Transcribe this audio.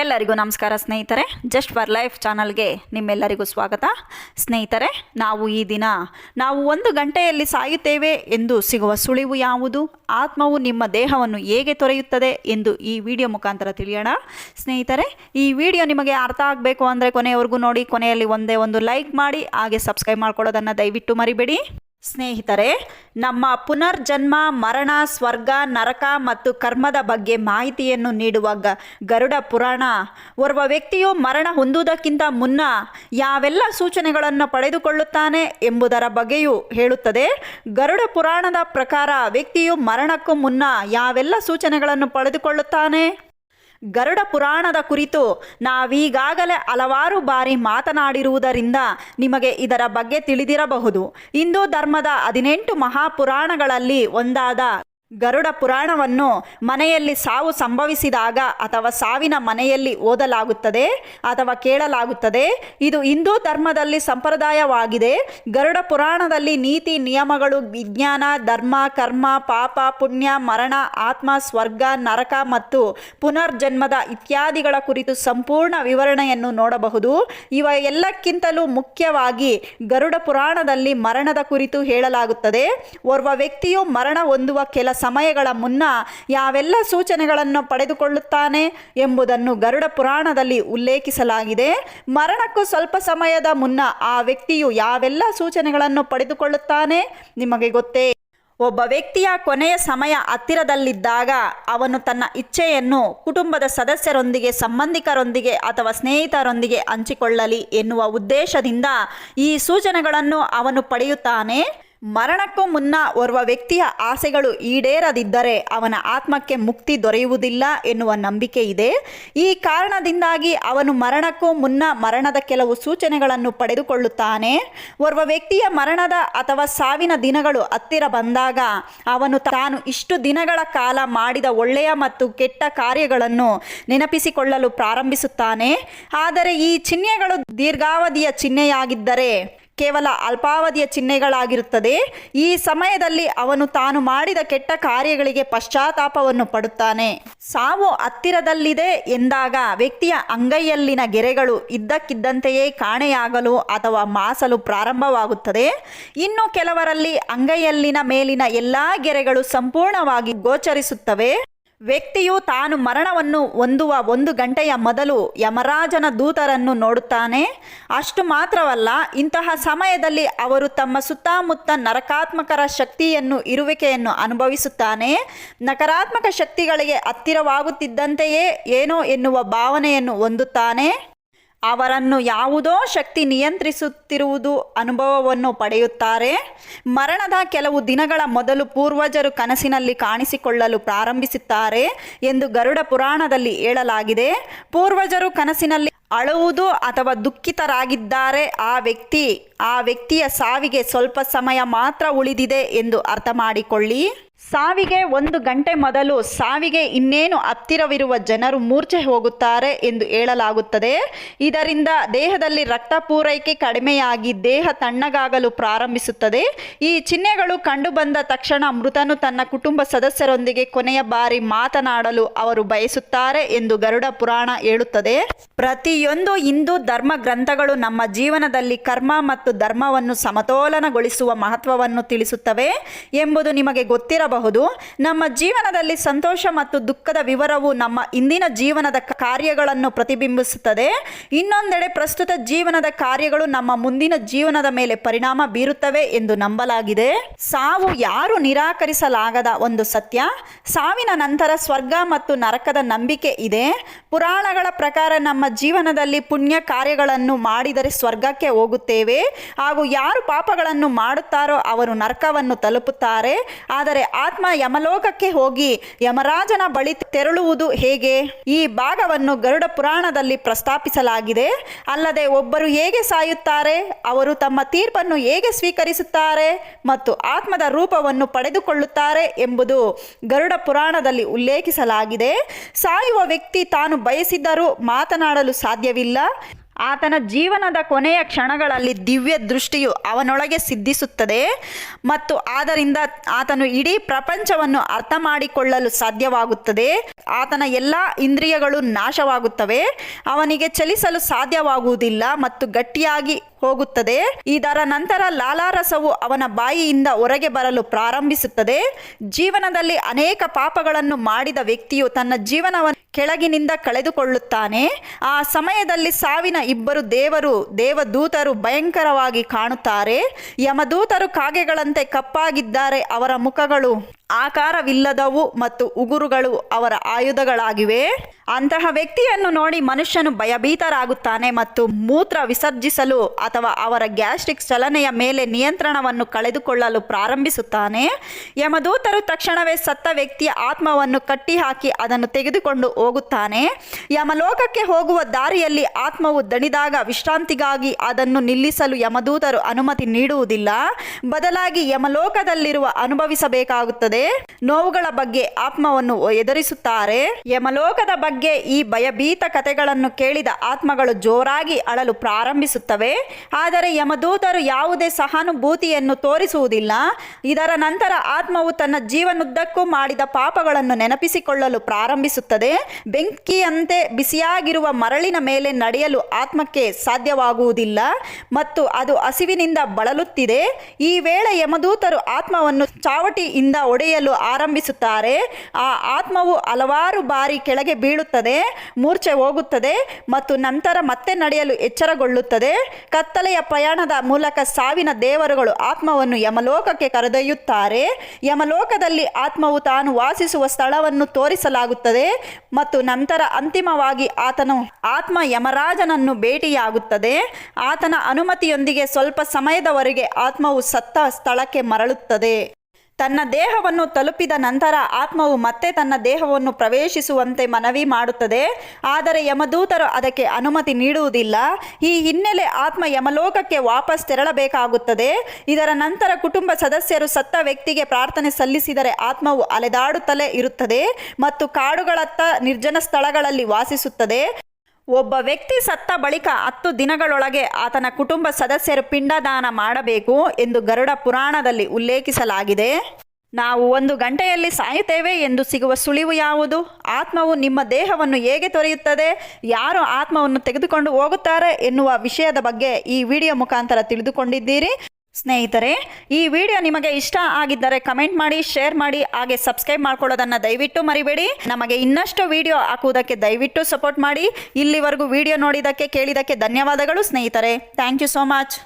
ಎಲ್ಲರಿಗೂ ನಮಸ್ಕಾರ ಸ್ನೇಹಿತರೆ. ಜಸ್ಟ್ ಫಾರ್ ಲೈಫ್ ಚಾನಲ್ಗೆ ನಿಮ್ಮೆಲ್ಲರಿಗೂ ಸ್ವಾಗತ. ಸ್ನೇಹಿತರೆ, ನಾವು ಈ ದಿನ ನಾವು ಒಂದು ಗಂಟೆಯಲ್ಲಿ ಸಾಯುತ್ತೇವೆ ಎಂದು ಸಿಗುವ ಸುಳಿವು ಯಾವುದು? ಆತ್ಮವು ನಿಮ್ಮ ದೇಹವನ್ನು ಹೇಗೆ ತೊರೆಯುತ್ತದೆ ಎಂದು ಈ ವಿಡಿಯೋ ಮುಖಾಂತರ ತಿಳಿಯೋಣ. ಸ್ನೇಹಿತರೆ, ಈ ವಿಡಿಯೋ ನಿಮಗೆ ಅರ್ಥ ಆಗಬೇಕು ಅಂದರೆ ಕೊನೆಯವರೆಗೂ ನೋಡಿ. ಕೊನೆಯಲ್ಲಿ ಒಂದೇ ಒಂದು ಲೈಕ್ ಮಾಡಿ, ಹಾಗೆ ಸಬ್ಸ್ಕ್ರೈಬ್ ಮಾಡ್ಕೊಳ್ಳೋದನ್ನು ದಯವಿಟ್ಟು ಮರಿಬೇಡಿ. ಸ್ನೇಹಿತರೆ, ನಮ್ಮ ಪುನರ್ಜನ್ಮ, ಮರಣ, ಸ್ವರ್ಗ, ನರಕ ಮತ್ತು ಕರ್ಮದ ಬಗ್ಗೆ ಮಾಹಿತಿಯನ್ನು ನೀಡುವ ಗ, ಗರುಡ ಪುರಾಣ. ಓರ್ವ ವ್ಯಕ್ತಿಯು ಮರಣ ಹೊಂದುವುದಕ್ಕಿಂತ ಮುನ್ನ ಯಾವೆಲ್ಲ ಸೂಚನೆಗಳನ್ನು ಪಡೆದುಕೊಳ್ಳುತ್ತಾನೆ ಎಂಬುದರ ಬಗ್ಗೆಯೂ ಹೇಳುತ್ತದೆ. ಗರುಡ ಪುರಾಣದ ಪ್ರಕಾರ ವ್ಯಕ್ತಿಯು ಮರಣಕ್ಕೂ ಮುನ್ನ ಯಾವೆಲ್ಲ ಸೂಚನೆಗಳನ್ನು ಪಡೆದುಕೊಳ್ಳುತ್ತಾನೆ? ಗರುಡ ಪುರಾಣದ ಕುರಿತು ನಾವೀಗಾಗಲೇ ಹಲವಾರು ಬಾರಿ ಮಾತನಾಡಿರುವುದರಿಂದ ನಿಮಗೆ ಇದರ ಬಗ್ಗೆ ತಿಳಿದಿರಬಹುದು. ಹಿಂದೂ ಧರ್ಮದ ಹದಿನೆಂಟು ಮಹಾಪುರಾಣಗಳಲ್ಲಿ ಒಂದಾದ ಗರುಡ ಪುರಾಣವನ್ನು ಮನೆಯಲ್ಲಿ ಸಾವು ಸಂಭವಿಸಿದಾಗ ಅಥವಾ ಸಾವಿನ ಮನೆಯಲ್ಲಿ ಓದಲಾಗುತ್ತದೆ ಅಥವಾ ಕೇಳಲಾಗುತ್ತದೆ. ಇದು ಹಿಂದೂ ಧರ್ಮದಲ್ಲಿ ಸಂಪ್ರದಾಯವಾಗಿದೆ. ಗರುಡ ಪುರಾಣದಲ್ಲಿ ನೀತಿ ನಿಯಮಗಳು ವಿಜ್ಞಾನ, ಧರ್ಮ, ಕರ್ಮ, ಪಾಪ, ಪುಣ್ಯ, ಮರಣ, ಆತ್ಮ, ಸ್ವರ್ಗ, ನರಕ ಮತ್ತು ಪುನರ್ಜನ್ಮದ ಇತ್ಯಾದಿಗಳ ಕುರಿತು ಸಂಪೂರ್ಣ ವಿವರಣೆಯನ್ನು ನೋಡಬಹುದು. ಇವ ಎಲ್ಲಕ್ಕಿಂತಲೂ ಮುಖ್ಯವಾಗಿ ಗರುಡ ಪುರಾಣದಲ್ಲಿ ಮರಣದ ಕುರಿತು ಹೇಳಲಾಗುತ್ತದೆ. ಓರ್ವ ವ್ಯಕ್ತಿಯು ಮರಣ ಹೊಂದುವ ಕೆಲ ಸಮಯಗಳ ಮುನ್ನ ಯಾವೆಲ್ಲ ಸೂಚನೆಗಳನ್ನು ಪಡೆದುಕೊಳ್ಳುತ್ತಾನೆ ಎಂಬುದನ್ನು ಗರುಡ ಪುರಾಣದಲ್ಲಿ ಉಲ್ಲೇಖಿಸಲಾಗಿದೆ. ಮರಣಕ್ಕೂ ಸ್ವಲ್ಪ ಸಮಯದ ಮುನ್ನ ಆ ವ್ಯಕ್ತಿಯು ಯಾವೆಲ್ಲ ಸೂಚನೆಗಳನ್ನು ಪಡೆದುಕೊಳ್ಳುತ್ತಾನೆ ನಿಮಗೆ ಗೊತ್ತೇ? ಒಬ್ಬ ವ್ಯಕ್ತಿಯ ಕೊನೆಯ ಸಮಯ ಹತ್ತಿರದಲ್ಲಿದ್ದಾಗ ಅವನು ತನ್ನ ಇಚ್ಛೆಯನ್ನು ಕುಟುಂಬದ ಸದಸ್ಯರೊಂದಿಗೆ, ಸಂಬಂಧಿಕರೊಂದಿಗೆ ಅಥವಾ ಸ್ನೇಹಿತರೊಂದಿಗೆ ಹಂಚಿಕೊಳ್ಳಲಿ ಎನ್ನುವ ಉದ್ದೇಶದಿಂದ ಈ ಸೂಚನೆಗಳನ್ನು ಅವನು ಪಡೆಯುತ್ತಾನೆ. ಮರಣಕ್ಕೂ ಮುನ್ನ ಓರ್ವ ವ್ಯಕ್ತಿಯ ಆಸೆಗಳು ಈಡೇರದಿದ್ದರೆ ಅವನ ಆತ್ಮಕ್ಕೆ ಮುಕ್ತಿ ದೊರೆಯುವುದಿಲ್ಲ ಎನ್ನುವ ನಂಬಿಕೆ ಇದೆ. ಈ ಕಾರಣದಿಂದಾಗಿ ಅವನು ಮರಣಕ್ಕೂ ಮುನ್ನ ಮರಣದ ಕೆಲವು ಸೂಚನೆಗಳನ್ನು ಪಡೆದುಕೊಳ್ಳುತ್ತಾನೆ. ಓರ್ವ ವ್ಯಕ್ತಿಯ ಮರಣದ ಅಥವಾ ಸಾವಿನ ದಿನಗಳು ಹತ್ತಿರ ಬಂದಾಗ ಅವನು ತಾನು ಇಷ್ಟು ದಿನಗಳ ಕಾಲ ಮಾಡಿದ ಒಳ್ಳೆಯ ಮತ್ತು ಕೆಟ್ಟ ಕಾರ್ಯಗಳನ್ನು ನೆನಪಿಸಿಕೊಳ್ಳಲು ಪ್ರಾರಂಭಿಸುತ್ತಾನೆ. ಆದರೆ ಈ ಚಿಹ್ನೆಗಳು ದೀರ್ಘಾವಧಿಯ ಚಿಹ್ನೆಯಾಗಿದ್ದರೆ ಕೇವಲ ಅಲ್ಪಾವಧಿಯ ಚಿಹ್ನೆಗಳಾಗಿರುತ್ತದೆ. ಈ ಸಮಯದಲ್ಲಿ ಅವನು ತಾನು ಮಾಡಿದ ಕೆಟ್ಟ ಕಾರ್ಯಗಳಿಗೆ ಪಶ್ಚಾತ್ತಾಪವನ್ನು ಪಡುತ್ತಾನೆ. ಸಾವು ಹತ್ತಿರದಲ್ಲಿದೆ ಎಂದಾಗ ವ್ಯಕ್ತಿಯ ಅಂಗೈಯಲ್ಲಿನ ಗೆರೆಗಳು ಇದ್ದಕ್ಕಿದ್ದಂತೆಯೇ ಕಾಣೆಯಾಗಲು ಅಥವಾ ಮಾಸಲು ಪ್ರಾರಂಭವಾಗುತ್ತದೆ. ಇನ್ನು ಕೆಲವರಲ್ಲಿ ಅಂಗೈಯಲ್ಲಿನ ಮೇಲಿನ ಎಲ್ಲ ಗೆರೆಗಳು ಸಂಪೂರ್ಣವಾಗಿ ಗೋಚರಿಸುತ್ತವೆ. ವ್ಯಕ್ತಿಯು ತಾನು ಮರಣವನ್ನು ಹೊಂದುವ ಒಂದು ಗಂಟೆಯ ಮೊದಲು ಯಮರಾಜನ ದೂತರನ್ನು ನೋಡುತ್ತಾನೆ. ಅಷ್ಟು ಮಾತ್ರವಲ್ಲ, ಇಂತಹ ಸಮಯದಲ್ಲಿ ಅವರು ತಮ್ಮ ಸುತ್ತಮುತ್ತ ನರಕಾತ್ಮಕರ ಶಕ್ತಿಯನ್ನು, ಇರುವಿಕೆಯನ್ನು ಅನುಭವಿಸುತ್ತಾನೆ. ನಕಾರಾತ್ಮಕ ಶಕ್ತಿಗಳಿಗೆ ಹತ್ತಿರವಾಗುತ್ತಿದ್ದಂತೆಯೇ ಏನೋ ಎನ್ನುವ ಭಾವನೆಯನ್ನು ಹೊಂದುತ್ತಾನೆ. ಅವರನ್ನು ಯಾವುದೋ ಶಕ್ತಿ ನಿಯಂತ್ರಿಸುತ್ತಿರುವುದು ಅನುಭವವನ್ನು ಪಡೆಯುತ್ತಾರೆ. ಮರಣದ ಕೆಲವು ದಿನಗಳ ಮೊದಲು ಪೂರ್ವಜರು ಕನಸಿನಲ್ಲಿ ಕಾಣಿಸಿಕೊಳ್ಳಲು ಪ್ರಾರಂಭಿಸುತ್ತಾರೆ ಎಂದು ಗರುಡ ಪುರಾಣದಲ್ಲಿ ಹೇಳಲಾಗಿದೆ. ಪೂರ್ವಜರು ಕನಸಿನಲ್ಲಿ ಅಳುವುದು ಅಥವಾ ದುಃಖಿತರಾಗಿದ್ದಾರೆ. ಆ ವ್ಯಕ್ತಿ, ಆ ವ್ಯಕ್ತಿಯ ಸಾವಿಗೆ ಸ್ವಲ್ಪ ಸಮಯ ಮಾತ್ರ ಉಳಿದಿದೆ ಎಂದು ಅರ್ಥ ಮಾಡಿಕೊಳ್ಳಿ ಸಾವಿಗೆ ಒಂದು ಗಂಟೆ ಮೊದಲು ಸಾವಿಗೆ ಇನ್ನೇನು ಹತ್ತಿರವಿರುವ ಜನರು ಮೂರ್ಛೆ ಹೋಗುತ್ತಾರೆ ಎಂದು ಹೇಳಲಾಗುತ್ತದೆ. ಇದರಿಂದ ದೇಹದಲ್ಲಿ ರಕ್ತ ಪೂರೈಕೆ ಕಡಿಮೆಯಾಗಿ ದೇಹ ತಣ್ಣಗಾಗಲು ಪ್ರಾರಂಭಿಸುತ್ತದೆ. ಈ ಚಿಹ್ನೆಗಳು ಕಂಡುಬಂದ ತಕ್ಷಣ ಮೃತನು ತನ್ನ ಕುಟುಂಬ ಸದಸ್ಯರೊಂದಿಗೆ ಕೊನೆಯ ಬಾರಿ ಮಾತನಾಡಲು ಅವರು ಬಯಸುತ್ತಾರೆ ಎಂದು ಗರುಡ ಪುರಾಣ ಹೇಳುತ್ತದೆ. ಪ್ರತಿಯೊಂದು ಹಿಂದೂ ಧರ್ಮ ಗ್ರಂಥಗಳು ನಮ್ಮ ಜೀವನದಲ್ಲಿ ಕರ್ಮ ಮತ್ತು ಧರ್ಮವನ್ನು ಸಮತೋಲನಗೊಳಿಸುವ ಮಹತ್ವವನ್ನು ತಿಳಿಸುತ್ತವೆ ಎಂಬುದು ನಿಮಗೆ ಗೊತ್ತಿರಬಹುದು. ನಮ್ಮ ಜೀವನದಲ್ಲಿ ಸಂತೋಷ ಮತ್ತು ದುಃಖದ ವಿವರವು ನಮ್ಮ ಇಂದಿನ ಜೀವನದ ಕಾರ್ಯಗಳನ್ನು ಪ್ರತಿಬಿಂಬಿಸುತ್ತದೆ. ಇನ್ನೊಂದೆಡೆ ಪ್ರಸ್ತುತ ಜೀವನದ ಕಾರ್ಯಗಳು ನಮ್ಮ ಮುಂದಿನ ಜೀವನದ ಮೇಲೆ ಪರಿಣಾಮ ಬೀರುತ್ತವೆ ಎಂದು ನಂಬಲಾಗಿದೆ. ಸಾವು ಯಾರು ನಿರಾಕರಿಸಲಾಗದ ಒಂದು ಸತ್ಯ? ಸಾವಿನ ನಂತರ ಸ್ವರ್ಗ ಮತ್ತು ನರಕದ ನಂಬಿಕೆ ಇದೆ. ಪುರಾಣಗಳ ಪ್ರಕಾರ ನಮ್ಮ ಜೀವನದಲ್ಲಿ ಪುಣ್ಯ ಕಾರ್ಯಗಳನ್ನು ಮಾಡಿದರೆ ಸ್ವರ್ಗಕ್ಕೆ ಹೋಗುತ್ತೇವೆ. ಹಾಗೂ ಯಾರು ಪಾಪಗಳನ್ನು ಮಾಡುತ್ತಾರೋ ಅವರು ನರಕವನ್ನು ತಲುಪುತ್ತಾರೆ. ಆದರೆ ಆತ್ಮ ಯಮಲೋಕಕ್ಕೆ ಹೋಗಿ ಯಮರಾಜನ ಬಳಿ ತೆರಳುವುದು ಹೇಗೆ? ಈ ಭಾಗವನ್ನು ಗರುಡ ಪುರಾಣದಲ್ಲಿ ಪ್ರಸ್ತಾಪಿಸಲಾಗಿದೆ. ಅಲ್ಲದೆ ಒಬ್ಬರು ಹೇಗೆ ಸಾಯುತ್ತಾರೆ? ಅವರು ತಮ್ಮ ತೀರ್ಪನ್ನು ಹೇಗೆ ಸ್ವೀಕರಿಸುತ್ತಾರೆ? ಮತ್ತು ಆತ್ಮದ ರೂಪವನ್ನು ಪಡೆದುಕೊಳ್ಳುತ್ತಾರೆ ಎಂಬುದು ಗರುಡ ಪುರಾಣದಲ್ಲಿ ಉಲ್ಲೇಖಿಸಲಾಗಿದೆ. ಸಾಯುವ ವ್ಯಕ್ತಿ ತಾನು ಬಯಸಿದ್ದರೂ ಮಾತನಾಡಲು ಸಾಧ್ಯವಿಲ್ಲ. ಆತನ ಜೀವನದ ಕೊನೆಯ ಕ್ಷಣಗಳಲ್ಲಿ ದಿವ್ಯ ದೃಷ್ಟಿಯು ಅವನೊಳಗೆ ಸಿದ್ಧಿಸುತ್ತದೆ ಮತ್ತು ಆದ್ದರಿಂದ ಆತನು ಇಡೀ ಪ್ರಪಂಚವನ್ನು ಅರ್ಥ ಮಾಡಿಕೊಳ್ಳಲು ಸಾಧ್ಯವಾಗುತ್ತದೆ. ಆತನ ಎಲ್ಲ ಇಂದ್ರಿಯಗಳು ನಾಶವಾಗುತ್ತವೆ. ಅವನಿಗೆ ಚಲಿಸಲು ಸಾಧ್ಯವಾಗುವುದಿಲ್ಲ ಮತ್ತು ಗಟ್ಟಿಯಾಗಿ ಹೋಗುತ್ತದೆ. ಇದರ ನಂತರ ಲಾಲಾರಸವು ಅವನ ಬಾಯಿಯಿಂದ ಹೊರಗೆ ಬರಲು ಪ್ರಾರಂಭಿಸುತ್ತದೆ. ಜೀವನದಲ್ಲಿ ಅನೇಕ ಪಾಪಗಳನ್ನು ಮಾಡಿದ ವ್ಯಕ್ತಿಯು ತನ್ನ ಜೀವನವನ್ನು ಕೆಳಗಿನಿಂದ ಕಳೆದುಕೊಳ್ಳುತ್ತಾನೆ. ಆ ಸಮಯದಲ್ಲಿ ಸಾವಿನ ಇಬ್ಬರು ದೇವರು, ದೇವದೂತರು ಭಯಂಕರವಾಗಿ ಕಾಣುತ್ತಾರೆ. ಯಮದೂತರು ಕಾಗೆಗಳಂತೆ ಕಪ್ಪಾಗಿದ್ದಾರೆ ಅವರ ಮುಖಗಳು. ಆಕಾರವಿಲ್ಲದವು ಮತ್ತು ಉಗುರುಗಳು ಅವರ ಆಯುಧಗಳಾಗಿವೆ. ಅಂತಹ ವ್ಯಕ್ತಿಯನ್ನು ನೋಡಿ ಮನುಷ್ಯನು ಭಯಭೀತರಾಗುತ್ತಾನೆ ಮತ್ತು ಮೂತ್ರ ವಿಸರ್ಜಿಸಲು ಅಥವಾ ಅವರ ಗ್ಯಾಸ್ಟ್ರಿಕ್ ಚಲನೆಯ ಮೇಲೆ ನಿಯಂತ್ರಣವನ್ನು ಕಳೆದುಕೊಳ್ಳಲು ಪ್ರಾರಂಭಿಸುತ್ತಾನೆ. ಯಮದೂತರು ತಕ್ಷಣವೇ ಸತ್ತ ವ್ಯಕ್ತಿಯ ಆತ್ಮವನ್ನು ಕಟ್ಟಿಹಾಕಿ ಅದನ್ನು ತೆಗೆದುಕೊಂಡು ಹೋಗುತ್ತಾನೆ. ಯಮಲೋಕಕ್ಕೆ ಹೋಗುವ ದಾರಿಯಲ್ಲಿ ಆತ್ಮವು ದಣಿದಾಗ ವಿಶ್ರಾಂತಿಗಾಗಿ ಅದನ್ನು ನಿಲ್ಲಿಸಲು ಯಮದೂತರು ಅನುಮತಿ ನೀಡುವುದಿಲ್ಲ. ಬದಲಾಗಿ ಯಮಲೋಕದಲ್ಲಿರುವ ಅನುಭವಿಸಬೇಕಾಗುತ್ತದೆ. ನೋವುಗಳ ಬಗ್ಗೆ ಆತ್ಮವನ್ನು ಎದುರಿಸುತ್ತಾರೆ. ಯಮಲೋಕದ ಬಗ್ಗೆ ಈ ಭಯಭೀತ ಕಥೆಗಳನ್ನು ಕೇಳಿದ ಆತ್ಮಗಳು ಜೋರಾಗಿ ಅಳಲು ಪ್ರಾರಂಭಿಸುತ್ತವೆ. ಆದರೆ ಯಮದೂತರು ಯಾವುದೇ ಸಹಾನುಭೂತಿಯನ್ನು ತೋರಿಸುವುದಿಲ್ಲ. ಇದರ ನಂತರ ಆತ್ಮವು ತನ್ನ ಜೀವನುದ್ದಕ್ಕೂ ಮಾಡಿದ ಪಾಪಗಳನ್ನು ನೆನಪಿಸಿಕೊಳ್ಳಲು ಪ್ರಾರಂಭಿಸುತ್ತದೆ. ಬೆಂಕಿಯಂತೆ ಬಿಸಿಯಾಗಿರುವ ಮರಳಿನ ಮೇಲೆ ನಡೆಯಲು ಆತ್ಮಕ್ಕೆ ಸಾಧ್ಯವಾಗುವುದಿಲ್ಲ ಮತ್ತು ಅದು ಹಸಿವಿನಿಂದ ಬಳಲುತ್ತಿದೆ. ಈ ವೇಳೆ ಯಮದೂತರು ಆತ್ಮವನ್ನು ಚಾವಟಿಯಿಂದ ಒಡೆಯಲು ಆರಂಭಿಸುತ್ತಾರೆ. ಆ ಆತ್ಮವು ಹಲವಾರು ಬಾರಿ ಕೆಳಗೆ ಬೀಳುತ್ತದೆ, ಮೂರ್ಛೆ ಹೋಗುತ್ತದೆ ಮತ್ತು ನಂತರ ಮತ್ತೆ ನಡೆಯಲು ಎಚ್ಚರಗೊಳ್ಳುತ್ತದೆ. ಕತ್ತಲೆಯ ಪ್ರಯಾಣದ ಮೂಲಕ ಸಾವಿನ ದೇವರುಗಳು ಆತ್ಮವನ್ನು ಯಮಲೋಕಕ್ಕೆ ಕರೆದೊಯ್ಯುತ್ತಾರೆ. ಯಮಲೋಕದಲ್ಲಿ ಆತ್ಮವು ತಾನು ವಾಸಿಸುವ ಸ್ಥಳವನ್ನು ತೋರಿಸಲಾಗುತ್ತದೆ ಮತ್ತು ನಂತರ ಅಂತಿಮವಾಗಿ ಆತನು ಆತ್ಮ ಯಮರಾಜನನ್ನು ಭೇಟಿಯಾಗುತ್ತದೆ. ಆತನ ಅನುಮತಿಯೊಂದಿಗೆ ಸ್ವಲ್ಪ ಸಮಯದವರೆಗೆ ಆತ್ಮವು ಸತ್ತ ಸ್ಥಳಕ್ಕೆ ಮರಳುತ್ತದೆ. ತನ್ನ ದೇಹವನ್ನು ತಲುಪಿದ ನಂತರ ಆತ್ಮವು ಮತ್ತೆ ತನ್ನ ದೇಹವನ್ನು ಪ್ರವೇಶಿಸುವಂತೆ ಮನವಿ ಮಾಡುತ್ತದೆ. ಆದರೆ ಯಮದೂತರು ಅದಕ್ಕೆ ಅನುಮತಿ ನೀಡುವುದಿಲ್ಲ. ಈ ಹಿನ್ನೆಲೆ ಆತ್ಮ ಯಮಲೋಕಕ್ಕೆ ವಾಪಸ್ ತೆರಳಬೇಕಾಗುತ್ತದೆ. ಇದರ ನಂತರ ಕುಟುಂಬ ಸದಸ್ಯರು ಸತ್ತ ವ್ಯಕ್ತಿಗೆ ಪ್ರಾರ್ಥನೆ ಸಲ್ಲಿಸಿದರೆ ಆತ್ಮವು ಅಲೆದಾಡುತ್ತಲೇ ಇರುತ್ತದೆ ಮತ್ತು ಕಾಡುಗಳತ್ತ ನಿರ್ಜನ ಸ್ಥಳಗಳಲ್ಲಿ ವಾಸಿಸುತ್ತದೆ. ಒಬ್ಬ ವ್ಯಕ್ತಿ ಸತ್ತ ಬಳಿಕ ಹತ್ತು ದಿನಗಳೊಳಗೆ ಆತನ ಕುಟುಂಬ ಸದಸ್ಯರು ಪಿಂಡದಾನ ಮಾಡಬೇಕು ಎಂದು ಗರುಡ ಪುರಾಣದಲ್ಲಿ ಉಲ್ಲೇಖಿಸಲಾಗಿದೆ. ನಾವು ಒಂದು ಗಂಟೆಯಲ್ಲಿ ಸಾಯುತ್ತೇವೆ ಎಂದು ಸಿಗುವ ಸುಳಿವು ಯಾವುದು? ಆತ್ಮವು ನಿಮ್ಮ ದೇಹವನ್ನು ಹೇಗೆ ತೊರೆಯುತ್ತದೆ? ಯಾರು ಆತ್ಮವನ್ನು ತೆಗೆದುಕೊಂಡು ಹೋಗುತ್ತಾರೆ ಎನ್ನುವ ವಿಷಯದ ಬಗ್ಗೆ ಈ ವಿಡಿಯೋ ಮುಖಾಂತರ ತಿಳಿದುಕೊಂಡಿದ್ದೀರಿ. ಸ್ನೇಹಿತರೆ, ಈ ವಿಡಿಯೋ ನಿಮಗೆ ಇಷ್ಟ ಆಗಿದ್ದರೆ ಕಮೆಂಟ್ ಮಾಡಿ, ಶೇರ್ ಮಾಡಿ, ಹಾಗೆ ಸಬ್ಸ್ಕ್ರೈಬ್ ಮಾಡ್ಕೊಳ್ಳೋದನ್ನು ದಯವಿಟ್ಟು ಮರಿಬೇಡಿ. ನಮಗೆ ಇನ್ನಷ್ಟು ವಿಡಿಯೋ ಹಾಕುವುದಕ್ಕೆ ದಯವಿಟ್ಟು ಸಪೋರ್ಟ್ ಮಾಡಿ. ಇಲ್ಲಿವರೆಗೂ ವಿಡಿಯೋ ನೋಡಿದ್ದಕ್ಕೆ, ಕೇಳಿದ್ದಕ್ಕೆ ಧನ್ಯವಾದಗಳು ಸ್ನೇಹಿತರೆ. Thank you so much.